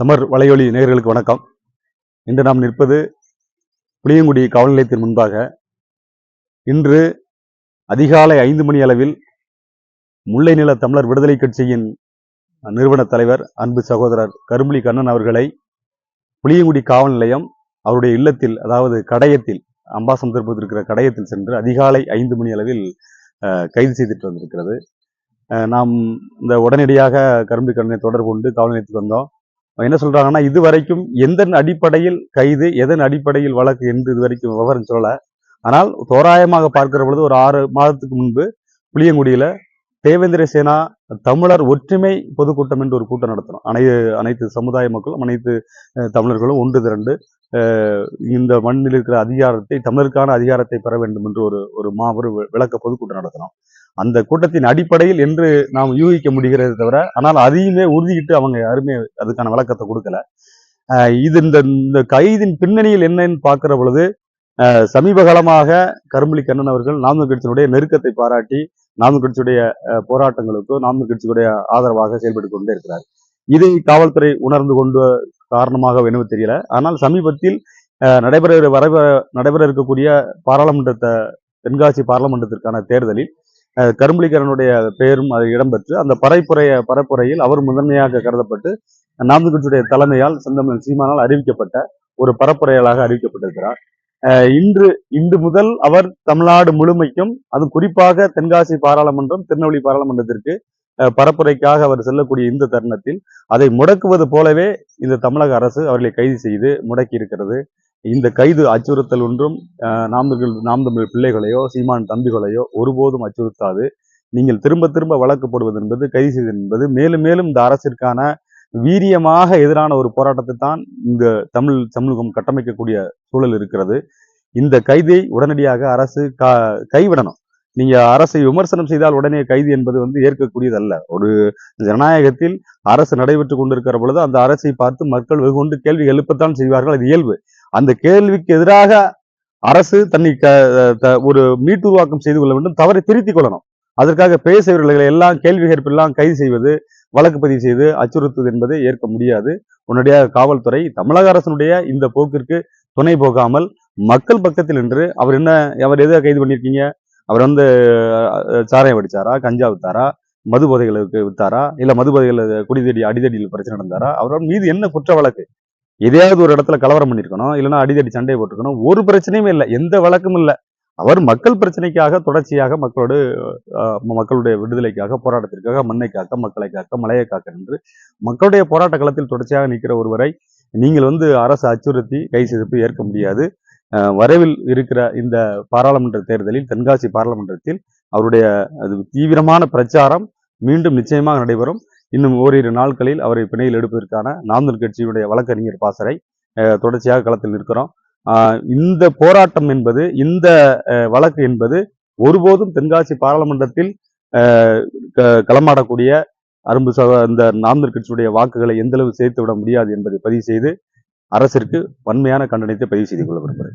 சமர் வலையொலி நேயர்களுக்கு வணக்கம். இன்று நாம் நிற்பது புளியங்குடி காவல் நிலையத்தின் முன்பாக. இன்று அதிகாலை ஐந்து மணி அளவில் முல்லை நில தமிழர் விடுதலை கட்சியின் நிறுவன தலைவர் அன்பு சகோதரர் கரும்புலி கண்ணன் அவர்களை புளியங்குடி காவல் நிலையம் அவருடைய இல்லத்தில் அதாவது கடையத்தில் அம்பாசமுத்திரத்தில் இருக்கிற கடையத்தில் சென்று அதிகாலை ஐந்து மணி அளவில் கைது செய்துட்டு வந்திருக்கிறது. நாம் இந்த உடனடியாக கரும்பு கண்ணனை தொடர்பு கொண்டு காவல் நிலையத்துக்கு வந்தோம். என்ன சொல்றாங்கன்னா இது வரைக்கும் எந்த அடிப்படையில் கைது எதன் அடிப்படையில் வழக்கு என்று இது வரைக்கும் விவரம் சொல்லல. ஆனால் தோராயமாக பார்க்கிற பொழுது ஒரு ஆறு மாதத்துக்கு முன்பு புளியங்குடியில தேவேந்திர சேனா தமிழர் ஒற்றுமை பொதுக்கூட்டம் என்று ஒரு கூட்டம் நடத்தணும். அனை அனைத்து சமுதாய மக்களும் அனைத்து தமிழர்களும் ஒன்று திரண்டு அஹ், இந்த மண்ணில் இருக்கிற அதிகாரத்தை தமிழருக்கான அதிகாரத்தை பெற வேண்டும் என்று ஒரு ஒரு மாபெரும் வி- விளக்க பொதுக்கூட்டம் நடத்தணும். அந்த கூட்டத்தின் அடிப்படையில் என்று நாம் யூகிக்க முடிகிறது தவிர ஆனால் அதையுமே உறுதியிட்டு அவங்க யாருமே அதுக்கான விளக்கத்தை கொடுக்கல. இது இந்த இந்த கைதின் பின்னணியில் என்னன்னு பார்க்குற பொழுது சமீப காலமாக கரும்புலி கண்ணன் அவர்கள் நாமக்கல் கட்சியினுடைய நெருக்கத்தை பாராட்டி நாமக்கல் கட்சியுடைய போராட்டங்களுக்கும் நாமக்கல் கட்சியுடைய ஆதரவாக செயல்பட்டு கொண்டே இருக்கிறார். இதை காவல்துறை உணர்ந்து கொண்டு காரணமாக என்னவோ தெரியல. ஆனால் சமீபத்தில் நடைபெற வர நடைபெற இருக்கக்கூடிய பாராளுமன்றத்தை தென்காசி பாராளுமன்றத்திற்கான தேர்தலில் கரும்புலிக்கரனுடைய பெயரும் அது இடம்பெற்று அந்த பரப்புரைய பரப்புரையில் அவர் முதன்மையாக கருதப்பட்டு நாமக்கல் தலைமையால் செந்தமிழ் சீமானால் அறிவிக்கப்பட்ட ஒரு பரப்புரையாளாக அறிவிக்கப்பட்டிருக்கிறார். அஹ், இன்று இன்று முதல் அவர் தமிழ்நாடு முழுமைக்கும் அது குறிப்பாக தென்காசி பாராளுமன்றம் திருநெல்வேலி பாராளுமன்றத்திற்கு அஹ், பரப்புரைக்காக அவர் செல்லக்கூடிய இந்த தருணத்தில் அதை முடக்குவது போலவே இந்த தமிழக அரசு அவர்களை கைது செய்து முடக்கி இருக்கிறது இந்த கைது அச்சுறுத்தல் ஒன்றும் நாம் தமிழ் நாம் தமிழ் பிள்ளைகளையோ சீமான் தம்பிகளையோ ஒருபோதும் அச்சுறுத்தாது. நீங்கள் திரும்ப திரும்ப வழக்கு போடுவது என்பது கைது செய்வது என்பது மேலும் மேலும் இந்த அரசிற்கான வீரியமாக எதிரான ஒரு போராட்டத்தை தான் இந்த தமிழ் சமூகம் கட்டமைக்கக்கூடிய சூழல் இருக்கிறது. இந்த கைதை உடனடியாக அரசு கைவிடணும். நீங்க அரசை விமர்சனம் செய்தால் உடனே கைது என்பது வந்து ஏற்கக்கூடியதல்ல. ஒரு ஜனநாயகத்தில் அரசு நடைபெற்று கொண்டிருக்கிற பொழுது அந்த அரசை பார்த்து மக்கள் வெகுண்டு கேள்வி எழுப்பத்தான் செய்வார்கள். அது இயல்பு. அந்த கேள்விக்கு எதிராக அரசு தன்னை க- த- ஒரு மீட்டுருவாக்கம் செய்து கொள்ள வேண்டும் தவறை திருத்திக் கொள்ளணும். அதற்காக பேசுபவர்களை எல்லாம் கேள்வி கேட்பெல்லாம் கைது செய்வது வழக்கு பதிவு செய்து அச்சுறுத்துவது என்பதை ஏற்க முடியாது. உடனடியாக காவல்துறை தமிழக அரசனுடைய இந்த போக்கிற்கு துணை போகாமல் மக்கள் பக்கத்தில் நின்று அவர் என்ன அவர் எதை கைது பண்ணியிருக்கீங்க? அவர் வந்து சாராயம் அடிச்சாரா கஞ்சா வித்தாரா? மது போதைகளுக்கு வித்தாரா? இல்லை மது போதைகள் குடிதடி அடிதடியில் பிரச்சனை நடந்தாரா? அவர் மீது என்ன குற்ற வழக்கு? எதையாவது ஒரு இடத்துல கலவரம் பண்ணியிருக்கணும் இல்லைன்னா அடிதடி சண்டை போட்டிருக்கணும் ஒரு பிரச்சனையும் இல்லை எந்த வழக்கும் இல்லை. அவர் மக்கள் பிரச்சனைக்காக தொடர்ச்சியாக மக்களோடு மக்களுடைய விடுதலைக்காக போராட்டத்திற்காக மண்ணை காக்க மக்களை காக்க மலையை காக்க நின்று மக்களுடைய போராட்ட களத்தில் தொடர்ச்சியாக நிற்கிற ஒருவரை நீங்கள் வந்து அரசு அச்சுறுத்தி கை செய்து ஏற்க முடியாது. வரைவில் வரவில் இருக்கிற இந்த பாராளுமன்ற தேர்தலில் தென்காசி பாராளுமன்றத்தில் அவருடைய அது தீவிரமான பிரச்சாரம் மீண்டும் நிச்சயமாக நடைபெறும். இன்னும் ஓரிரு நாட்களில் அவரை பிணையில் எடுப்பதற்கான நாந்தல் கட்சியுடைய வழக்கறிஞர் பாசறை தொடர்ச்சியாக களத்தில் நிற்கிறோம். இந்த போராட்டம் என்பது இந்த வழக்கு என்பது ஒருபோதும் தென்காசி பாராளுமன்றத்தில் க- களமாடக்கூடிய அரும்பு சக இந்த நாமதல் கட்சியுடைய வாக்குகளை எந்தளவு சேர்த்து விட முடியாது என்பதை பதிவு செய்து அரசிற்கு வன்மையான கண்டனத்தை பதிவு செய்து கொள்ள விரும்புகிறேன்.